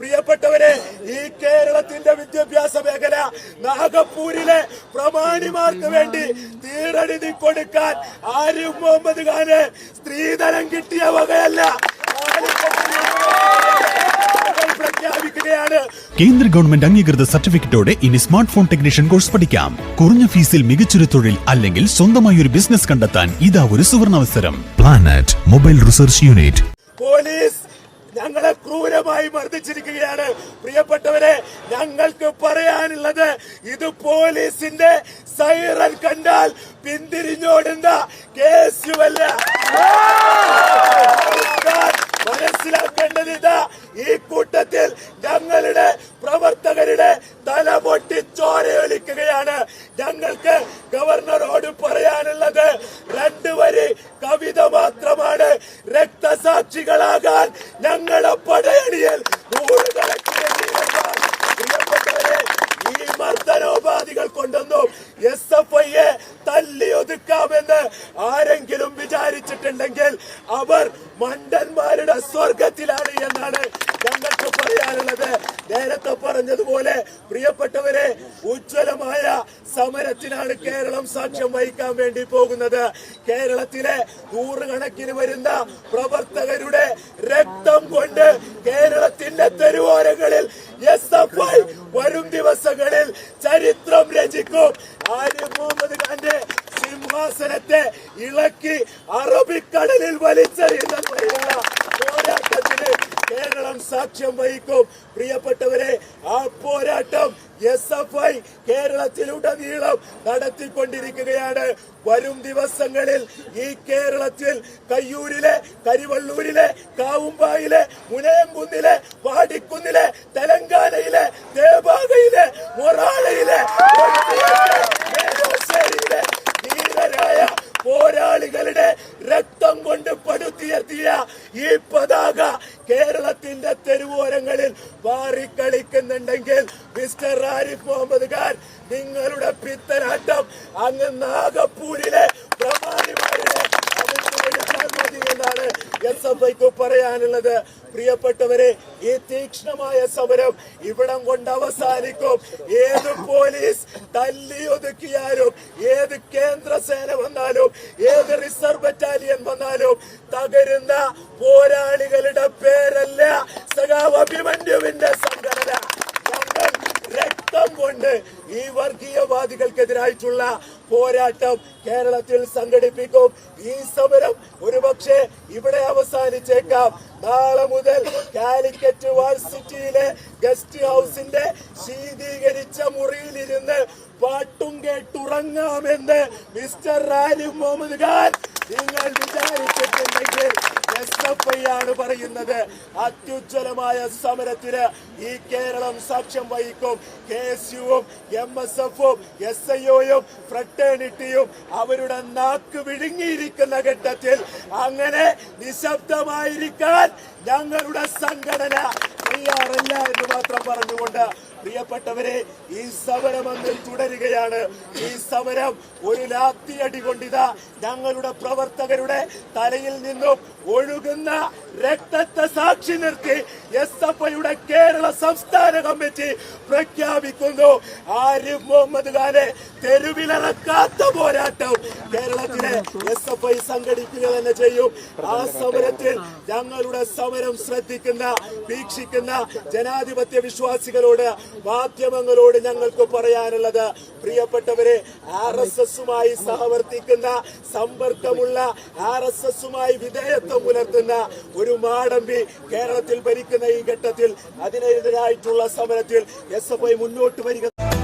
പ്രിയപ്പെട്ടവരെ ഈ കേരളത്തിന്റെ വിദ്യാഭ്യാസ മേഖല നാഗപ്പൂരിലെ പ്രമാണിമാർക്ക് വേണ്ടി തീരടി കൊടുക്കാൻ ആരിഫ് മുഹമ്മദ് ഖാന് സ്ത്രീധനം കിട്ടിയ വകയല്ല. കേന്ദ്ര ഗവൺമെന്റ് അംഗീകൃത സർട്ടിഫിക്കറ്റോടെ ഇനി സ്മാർട്ട് ഫോൺ ടെക്നീഷ്യൻ കോഴ്സ് പഠിക്കാം. കുറഞ്ഞ ഫീസിൽ മികച്ചൊരു തൊഴിൽ അല്ലെങ്കിൽ സ്വന്തമായി ഒരു ബിസിനസ് കണ്ടെത്താൻ ഇതാ ഒരു സുവർണാവസരം planet mobile research unit police ഞങ്ങളെ ക്രൂരമായി മർദ്ദിച്ചിരിക്കുകയാണ്. പ്രിയപ്പെട്ടവരെ ഞങ്ങൾക്ക് പറയാനുള്ളത് ഇത് പോലീസിന്റെ സൈറൻ കണ്ടാൽ പിന്തിരിഞ്ഞോടുന്ന കേസുമല്ല. മനസ്സിലാക്കേണ്ടത് ഇതാ ഈ കൂട്ടത്തിൽ ഞങ്ങളുടെ പ്രവർത്തകരുടെ തല പൊട്ടി ചോരയൊലിക്കുകയാണ്. ഞങ്ങൾക്ക് ഗവർണറോട് പറയാനുള്ളത് രണ്ടു വരി കവിത മാത്രമാണ് രക്തസാക്ഷികളാകാൻ ഞങ്ങളുടെ പടയണിയിൽ ഈ മർദ്ദനോപാധികൾ കൊണ്ടൊന്നും എസ് എഫ് ഐയെ തല്ലി ഒതുക്കാമെന്ന് ആരെങ്കിലും വിചാരിച്ചിട്ടുണ്ടെങ്കിൽ അവർ മണ്ടന്മാരുടെ സ്വർഗത്തിലാണ് എന്നാണ് ഞങ്ങൾക്ക് പറയാനുള്ളത്. നേരത്തെ പറഞ്ഞതുപോലെ പ്രിയപ്പെട്ടവരെ ഉജ്ജ്വലമായ സമരത്തിനാണ് കേരളം സാക്ഷ്യം വഹിക്കാൻ വേണ്ടി പോകുന്നത്. കേരളത്തിലെ നൂറുകണക്കിന് വരുന്ന പ്രവർത്തകരുടെ രക്തം കൊണ്ട് കേരളത്തിന്റെ തെരുവോരങ്ങളിൽ എസ് എഫ് ഐ വരും ദിവസങ്ങളിൽ ചരിത്രം രചിക്കും. ആര്യ മുഹമ്മദ് ഖാന്റെ സിംഹാസനത്തെ ഇളക്കി അറബിക്കടലിൽ വലിച്ചെറിയുന്ന പോരാട്ടത്തിന് കേരളം സാക്ഷ്യം വഹിക്കും. പ്രിയപ്പെട്ടവരെ ആ പോരാട്ടം എസ് എഫ് ഐ കേരളത്തിലുടനീളം നടത്തിക്കൊണ്ടിരിക്കുകയാണ്. വരും ദിവസങ്ങളിൽ ഈ കേരളത്തിൽ കയ്യൂരിലെ കരിവള്ളൂരിലെ കാവുമ്പായിലെ മുനയംകുന്നിലെ വാടിക്കുന്നിലെ തെലങ്കാനയിലെ ദേവാഗയിലെ മൊറാളയിലെ നെടുമ്പാശ്ശേരിയിലെ ധീരരായ പോരാളികളുടെ രക്തം കൊണ്ട് പടുത്തുയർത്തിയ ഈ പതാക കേരളത്തിന്റെ തെരുവോരങ്ങളിൽ പാറിക്കളിക്കുന്നുണ്ടെങ്കിൽ മിസ്റ്റർ ആരിഫ് മുഹമ്മദ് ഖാൻ നിങ്ങളുടെ പിത്തനാട്ടം അങ്ങ് നാഗപ്പൂരിലെ എസ് എഫ് ഐക്ക് പറയാനുള്ളത്. പ്രിയപ്പെട്ടവരെ ഈ തീക്ഷ്ണമായ സമരം ഇവിടം കൊണ്ട് അവസാനിക്കും. ഏത് പോലീസ് തല്ലി ഒതുക്കിയാലും ഏത് കേന്ദ്ര സേന വന്നാലും ഏത് റിസർവ് ബറ്റാലിയൻ വന്നാലും തകരുന്ന പോരാളികളുടെ പേരല്ല സഖാവ് അഭിമന്യുവിന്റെ സംഘടന. ഞങ്ങൾ രക്തം കൊണ്ട് ഈ വർഗീയവാദികൾക്കെതിരായിട്ടുള്ള പോരാട്ടം കേരളത്തിൽ സംഘടിപ്പിക്കും. ഈ സമരം ഒരുപക്ഷെ ഇവിടെ അവസാനിച്ചേക്കാം. നാളെ മുതൽ കാലിക്കറ്റ് വാർസിറ്റിയിലെ ഗസ്റ്റ് ഹൗസിന്റെ ശീതീകരിച്ച മുറിയിലിരുന്ന് പാട്ടും കേട്ടുറങ്ങാമെന്ന് മിസ്റ്റർ റാലി മുഹമ്മദ് ഖാൻ നിങ്ങൾ വിചാരിച്ചിട്ടുണ്ടെങ്കിൽ ആണ് പറയുന്നത്. അത്യുജ്വലമായ സമരത്തിന് ഈ കേരളം സാക്ഷ്യം വഹിക്കും. കെ എസ് യുവും എം എസ് എഫും എസ് ഐ ഒയും ഫ്രട്ടേണിറ്റിയും അവരുടെ നാക്ക് വിഴുങ്ങിയിരിക്കുന്ന ഘട്ടത്തിൽ അങ്ങനെ നിശബ്ദമായിരിക്കാൻ ഞങ്ങളുടെ സംഘടന തയ്യാറല്ല എന്ന് മാത്രം പറഞ്ഞുകൊണ്ട് പ്രിയപ്പെട്ടവരെ ഈ സമരം അന്ന് തുടരുകയാണ്. ഈ സമരം ഒരു ലാത്തിയടി കൊണ്ടിതാ ഞങ്ങളുടെ പ്രവർത്തകരുടെ തലയിൽ നിന്നും ഒഴുകുന്ന രക്തത്തെ സാക്ഷി നിർത്തി എസ് എഫ് ഐയുടെ കേരള സംസ്ഥാന കമ്മിറ്റി പ്രഖ്യാപിക്കുന്നു. ആരിഫ് മുഹമ്മദ് ഖാനെ തെരുവിലിറക്കാത്ത പോരാട്ടം കേരളത്തിലെ എസ് എഫ് ഐ സംഘടിക്കുക തന്നെ ചെയ്യും. ആ സമരത്തിൽ ഞങ്ങളുടെ സമരം ശ്രദ്ധിക്കുന്ന വീക്ഷിക്കുന്ന ജനാധിപത്യ വിശ്വാസികളോട് മാധ്യമങ്ങളോട് ഞങ്ങൾക്ക് പറയാനുള്ളത് പ്രിയപ്പെട്ടവരെ ആർ എസ് എസുമായി സഹവർത്തിക്കുന്ന സമ്പർക്കമുള്ള ആർ എസ് എസുമായി വിധേയത്വം പുലർത്തുന്ന ഒരു മാടമ്പി കേരളത്തിൽ ഭരിക്കുന്ന ഈ ഘട്ടത്തിൽ അതിനെതിരായിട്ടുള്ള സമരത്തിൽ എസ് എഫ് ഐ മുന്നോട്ട് വരിക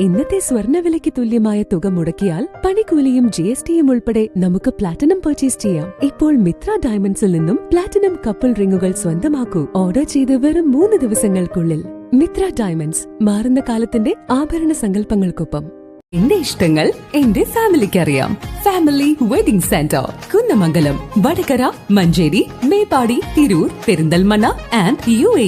ഇന്നത്തെ സ്വർണവിലയ്ക്ക് തുല്യമായ തുക മുടക്കിയാൽ പണിക്കൂലിയും ജി എസ് ടിയും ഉൾപ്പെടെ നമുക്ക് പ്ലാറ്റിനം പർച്ചേസ് ചെയ്യാം. ഇപ്പോൾ മിത്ര ഡയമണ്ട്സിൽ നിന്നും പ്ലാറ്റിനം കപ്പിൾ റിങ്ങുകൾ സ്വന്തമാക്കൂ. ഓർഡർ ചെയ്ത് വെറും മൂന്ന് ദിവസങ്ങൾക്കുള്ളിൽ. മിത്ര ഡയമണ്ട്സ് മാറുന്ന കാലത്തിന്റെ ആഭരണ സങ്കല്പങ്ങൾക്കൊപ്പം. എന്റെ ഇഷ്ടങ്ങൾ എന്റെ ഫാമിലിക്ക് അറിയാം family wedding centre Kunnamangalam Vadakara Manjeri Meppadi Tirur Perinthalmanna and U A